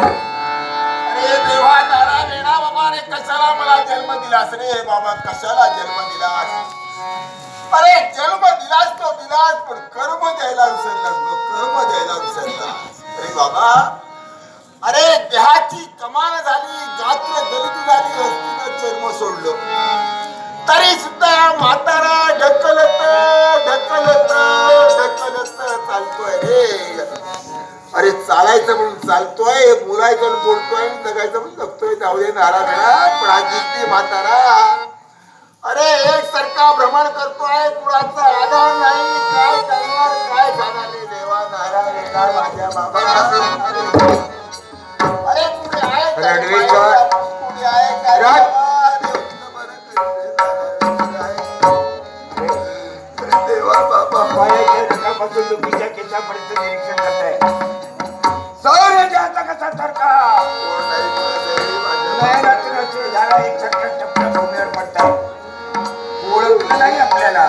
अरे देवा तारा वेणा बाबा रे कशाला मला जन्म दिलास रे? बाबा कशाला जन्म दिलास? अरे जन्म दिलास तो दिलास पण कर्म द्यायला विसरलास कर्म द्यायला विसरलास. अरे बाबा अरे देहाची कमान झाली गात्र दलित झाली हस्तीनं जन्म सोडलं. तरी सुद्धा म्हातारा ढकलत ढकलत ढकलत चालतोय रे. अरे चालायचं म्हणून चालतोय बोलायचं बोलतोय जगायचं म्हणून जगतोय. जाऊ दे नारा वेळा पण हा जिद्दी म्हातारा. अरे एक सरका भ्रमण करतोय कुणाचा आधार नाही काय करणार काय जाणारे देवा नारा वेळा माझ्या बाबा अरे कुठे आहे. कुठे देवा बाबा. पायाच्या नखापासून डोकीच्या केसापर्यंत निरीक्षण करताय. नयनातून अश्रू झाला एक चक्कर चक्कर भूमीवर पडतात ओळखलं नाही आपल्याला.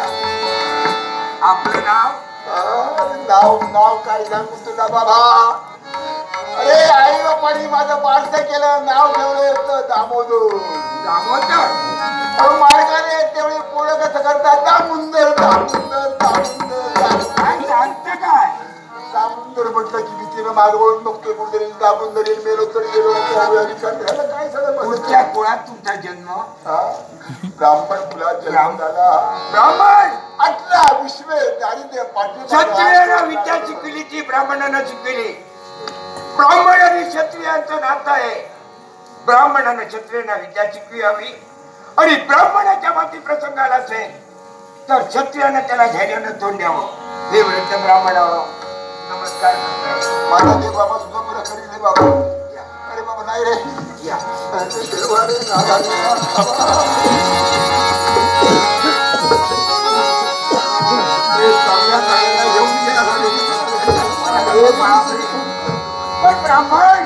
आपलं नाव? नाव नाव काय सांगू तुझा बाबा? अरे आई बापानी माझं बारसं केलं नाव ठेवलं होतं दामोदर. दामोदर? अहो, मार्गाने तेवढे पोळं कसं करतात? दामुंदर दामुंदर दामुंदर. काय सांगतं काय दामुंदर म्हटलं की भीतीनं मागवळून बघतोय कुठेतरी दामुंदर येईल मेलो तर गेलो काय पुढच्या कुळात तुमचा जन्म? हा? ब्राह्मण कुलात जन्म झाला. ब्राह्मण! अठरा विश्व दारिद्र्य विद्या शिकली ती ब्राह्मणानं शिकली ब्राह्मण आणि क्षत्रियांचं नातं आहे. ब्राह्मणानं क्षत्रियांना विद्या शिकवी हवी आणि ब्राह्मणाच्या माती प्रसंगाला असेल तर क्षत्रियानं त्याला धैर्यानं तोंड द्यावं. हे वृद्ध ब्राह्मणावर नमस्कार. माझा देव बाबा तुझा बरं करी रे बाबा. अरे बाबा नाही रे. देवा रे, ब्राह्मण.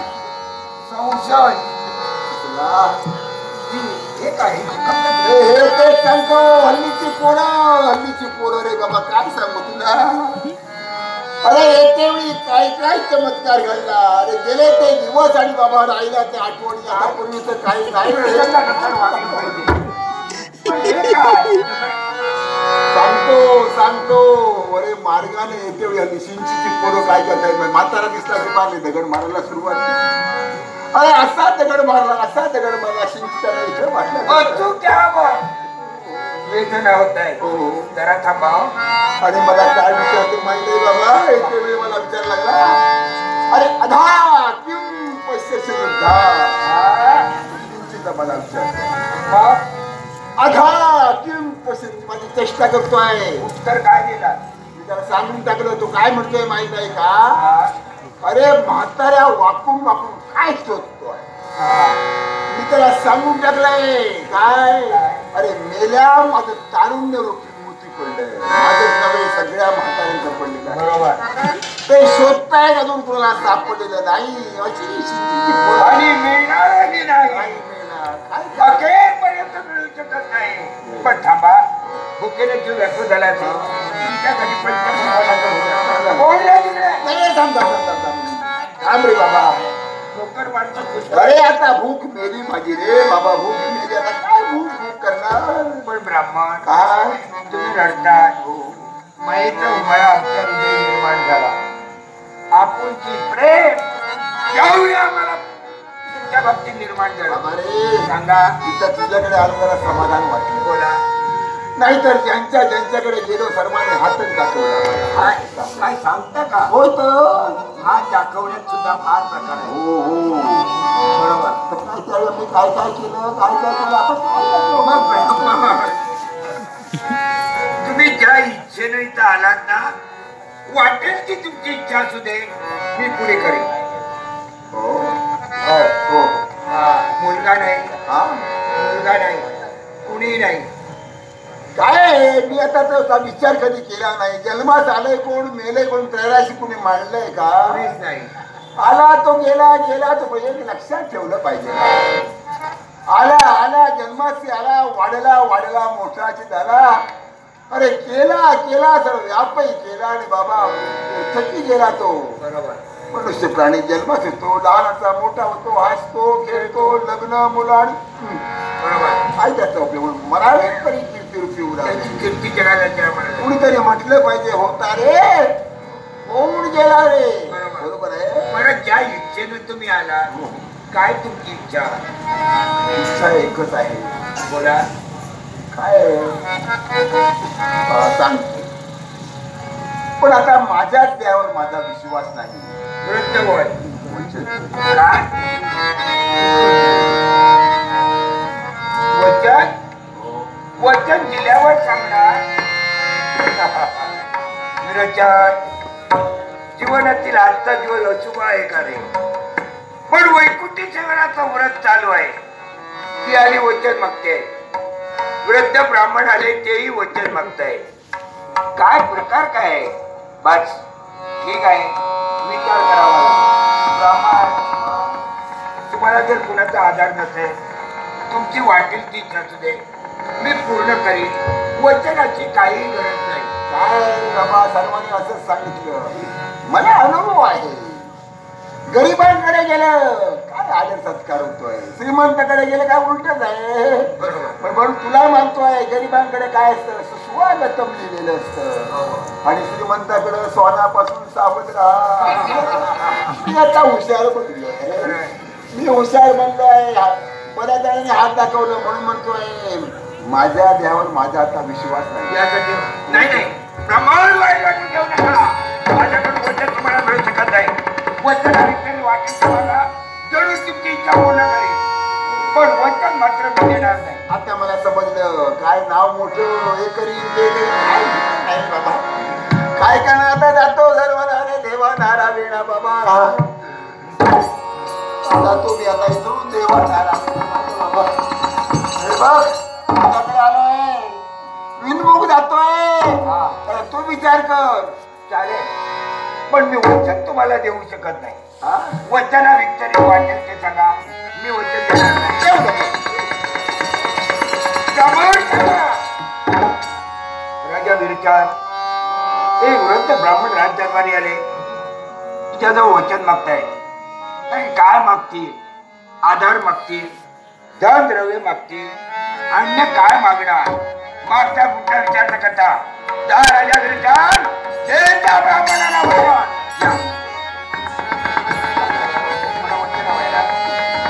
संशय. हे काय हे तेच सांगतो हल्लीची पोरं हल्लीची पोरं रे बाबा. काय सांगू तुला? अरे त्यावेळी काय काय चमत्कार घडला? अरे गेले ते दिवस आणि बाबा राहिला ते आठवणी. आता पूर्वीच काही नाही. सांगतो सांगतो. अरे मार्गाने येते वेळी हल्ली पोरं काय करतायत म्हातारा दिसला की मारले दगड मारायला सुरुवात केली. अरे असा दगड मारला असा दगड मारला. शिंचीचा वाटलं. वेदना होत आहे हो. जरा थांबा आणि मला काय विचारतो माहिती बाबा? येते वेळी मला विचार लागला. अरे अधा किम पश्य श्रद्धा किंचित मला विचार अधा किम पश्य माझी चेष्टा करतोय. उत्तर काय दिला? मी त्याला सांगून टाकलं तो काय म्हणतोय माहीत आहे का? अरे म्हाताऱ्या वाकून वाकून काय शोधतोय? मी त्याला सांगून टाकलंय काय अरे मेल्या माझं तारुण्य रोखी मूर्ती पडलंय माझं सगळ्या म्हाताऱ्यांचं पडलेलं बरोबर ते शोधताय अजून कोणाला सापडलेलं नाही अशी शिस्तीची पोरं. आणि मिळणारही नाही नाही मिळणार. काय? अखेरपर्यंत मिळू शकत नाही पण थांबा भुकेने जीव व्याकुळ झाला ते तुमच्यासाठी पंचमहालाचं होतं. बोलल्या तिकडे. नाही, नाही, थांब, थांब, थांब, थांब, थांब. थांब रे बाबा अरे आता भूक मेली माझी रे बाबा भूक मेली. आता काय भूक भूक करणार? पण ब्राह्मण? काय? तुम्ही रडतात माईचा उमळा आमच्या हृदय निर्माण झाला. आपुलकी प्रेम. त्यावेळी आम्हाला तुमच्या बाबतीत निर्माण झालं. बाबा रे सांगा. इथं तुझ्याकडे आलं जरा समाधान वाटलं. बोला. नाहीतर ज्यांच्या ज्यांच्याकडे गेलो सर्वांनी हातच दाखवला. काय काय सांगता का? होत हात दाखवण्यात सुद्धा फार प्रकार आहे हो हो. बरोबर. तर काय त्यावेळी मी काय काय केलं? काय काय केलं? आपण तुम्ही ज्या इच्छेने इथं आलात ना वाटेल की तुमची इच्छा असू दे. मी पुढे करेन. हो. हो हो. हा, मुलगा नाही. हा? मुलगा नाही. कुणी नाही. काय आहे? मी आता त्याचा विचार कधी केला नाही. जन्मात आलंय कोण मेलंय कोण त्रैराशी कुणी मांडलंय का? नाही. आला तो गेला गेला तो म्हणजे एक लक्षात ठेवलं पाहिजे. आला आला जन्माशी आला वाढला वाढला मोठाची झाला. अरे केला केला तर व्यापही केला आणि बाबा थकी गेला तो. बरोबर. मनुष्य प्राणी जन्मात येतो लहानाचा मोठा होतो हसतो खेळतो लग्न मुलं हम्म, बरोबर. काय त्याचा उपयोग मराठी तरी कीर्ती रूपी उडाली त्याची मला कुणीतरी म्हटलं पाहिजे होता रे? होऊन गेला रे? बरोबर. बरोबर आहे. बरं ज्या इच्छेने तुम्ही आला काय तुमची इच्छा? इच्छा एकच आहे. बोला. काय? अं, सांगते पण आता माझ्याच देवावर माझा विश्वास नाही. वृत्त म्हणजे काय वचन? वचन दिल्यावर सांगणार. विरचार. जीवनातील आजचा दिवस अशुभ आहे का रे? पण वैकुंठी सेवनाचं व्रत चालू आहे. ती आली वचन मागते. वृद्ध ब्राह्मण आले तेही वचन मागताय. काय प्रकार काय आहे? बस ठीक आहे. विचार करावा ब्राह्मण तुम्हाला जर कुणाचा आधार नसेल तुमची वाटेल ती नसू दे. पूर्ण करीन. वचनाची काही गरज नाही. काय बाबा सर्वांनी असंच सांगितलं. मला अनुभव आहे. गरिबांकडे गेलं काय आदर सत्कार होतोय? श्रीमंताकडे गेलं काय उलटच आहे पण म्हणून तुला मानतोय गरिबांकडे काय असतं? सुस्वागतम लिहिलेलं असतं. आणि श्रीमंताकडे सोन्यापासून सावध राहा. मी आता हुशार बनलोय मी हुशार बनलोय. बऱ्याच जणांनी हात दाखवलं म्हणून म्हणतोय. माझ्या देवावर माझा आता विश्वास नाही. यासाठी नाही नाही. प्रमाण वाईट वाटून घेऊ नका. माझ्याकडून वचन तुम्हाला मिळू शकत नाही. वचन आणि तरी वाटेल तुम्हाला जरूर तुमची इच्छा पूर्ण करेल. पण वचन मात्र मी देणार नाही. आता मला समजलं. काय नाव मोठं हे करीन ते नाही बाबा? काय करणार आता? जातो सर्व रे देवा नारा वेणा बाबा. जातो मी आता इथून देवा नारा बाबा. अरे बघ विनमुख जातोय. तर तू विचार कर. चालेल. पण मी वचन तुम्हाला देऊ शकत नाही. हा? वचना विक्तरी वाटेल ते सांगा मी वचन देणार नाही. राजा विरचार एक वृद्ध ब्राह्मण राज्याद्वारे आले. तिच्याजवळ वचन मागताय. काय मागतील? आधार मागतील. धन द्रव्य मागतील. अन्य काय मागणार? मागता कुठला विचार न करता जा राजा विरचार हे त्या ब्राह्मणाला.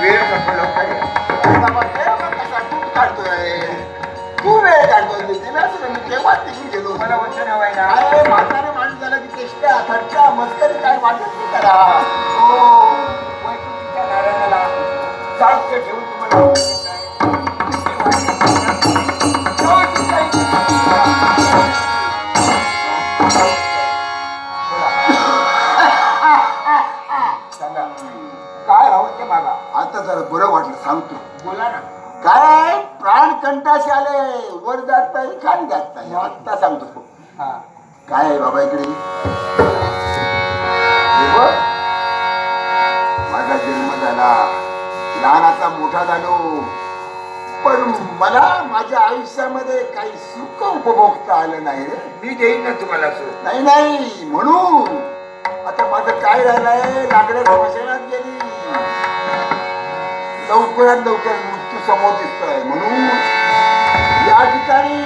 वेळ तू काढतोय. तू वेळ काढतोय. मी केव्हा निघून गेलो? मला वचन ना अरे म्हातारे माणूस झालं की चेष्टा थट्टा मस्करी काय वाटत नाही करा हो, नारायणाला साक्ष तुम्हाला आहे बाबा इकडे. माझा जन्म झाला. लहानाचा मोठा झालो. पण मला माझ्या आयुष्यामध्ये काही सुख उपभोगता आलं नाही रे. मी देईन ना तुम्हाला सुख. नाही नाही. म्हणून. आता माझं काय राहिलंय लाकडं स्मशानात गेली. लवकरात लवकर मृत्यू समोर दिसतोय. म्हणून या ठिकाणी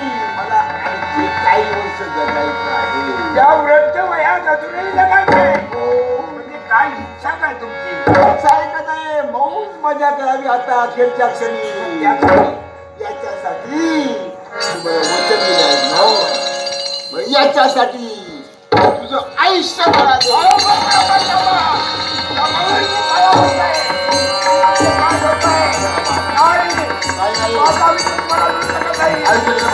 वयात अजूनही म्हणजे काय इच्छा काय तुमची. ऐकत आहे मौज मजा करावी आता अखेरच्या क्षणी यासाठी याच्यासाठी तुम्हाला वचन दिलं आहे मग याच्यासाठी तुझं आयुष्य करा काय नाही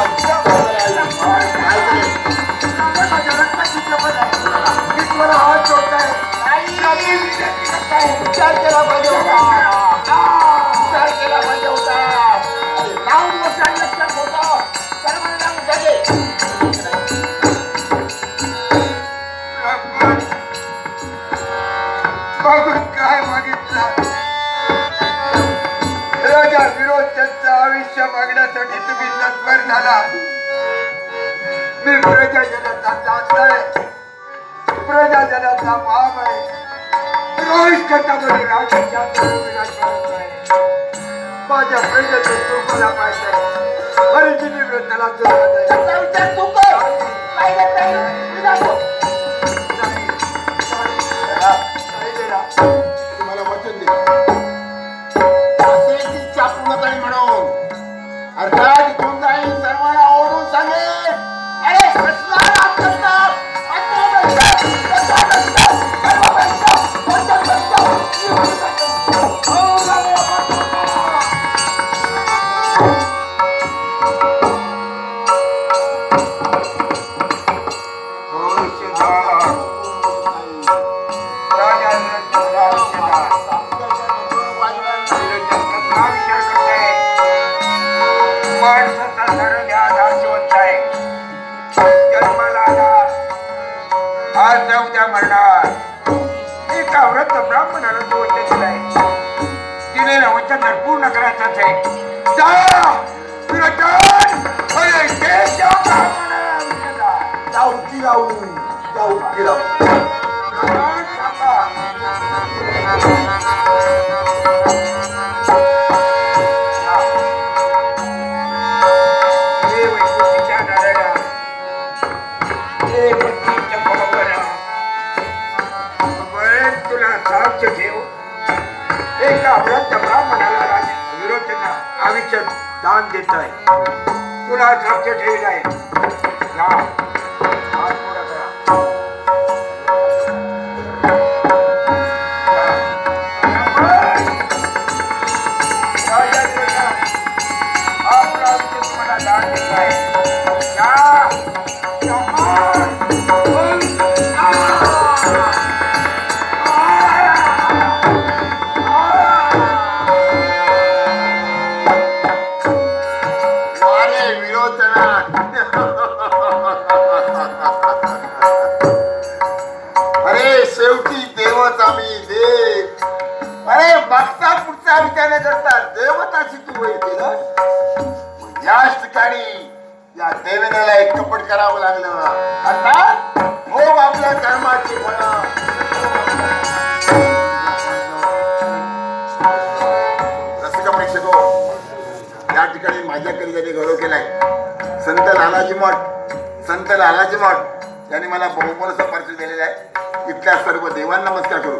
विचार केला पाहिजे होता विचार केला पाहिजे होता लावून लक्षात होतं काय मागितलं राजा आयुष्य मागण्यासाठी तुम्ही तत्पर झाला मी प्रजाजनाचा दास आहे. प्रजाजनाचा भाव आहे. रोज कथामध्ये राजाच्या विराज करत आहे माझ्या प्रजेचं चुकला पाहिजे हरिजिनी व्रताला जोडत आहे त्याचा आज जाऊ द्या मरणार एका व्रत ब्राह्मणाला तो वचन दिलाय. दिलेलं वचन जर पूर्ण आहे. जा! विरोचन अरे ते त्या ब्राह्मणाला जाऊ की राहू? जाऊ की राहू? एका व्रत ब्राह्मणाला राजे विरोचना आयुष्य दान देत आहे. तुला साक्ष ठेवलं आहे. देवताची तू वय याच ठिकाणी या देवेंद्रला एक कपट करावं लागलं. आता हो आपल्या कर्माची फळं. या ठिकाणी माझ्याकडे ज्यांनी गौरव केलाय. संत लालाजी मठ संत लालाजी मठ यांनी मला बहुमोल परिचय दिलेला आहे. इथल्या सर्व देवांना नमस्कार करू.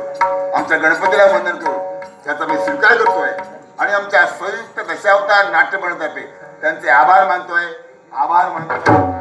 आमच्या गणपतीला वंदन करू. त्याचा मी स्वीकार करतोय. आणि आमच्या संयुक्त दशावतार नाट्य बनतर्फे त्यांचे आभार मानतोय. आभार मानतोय.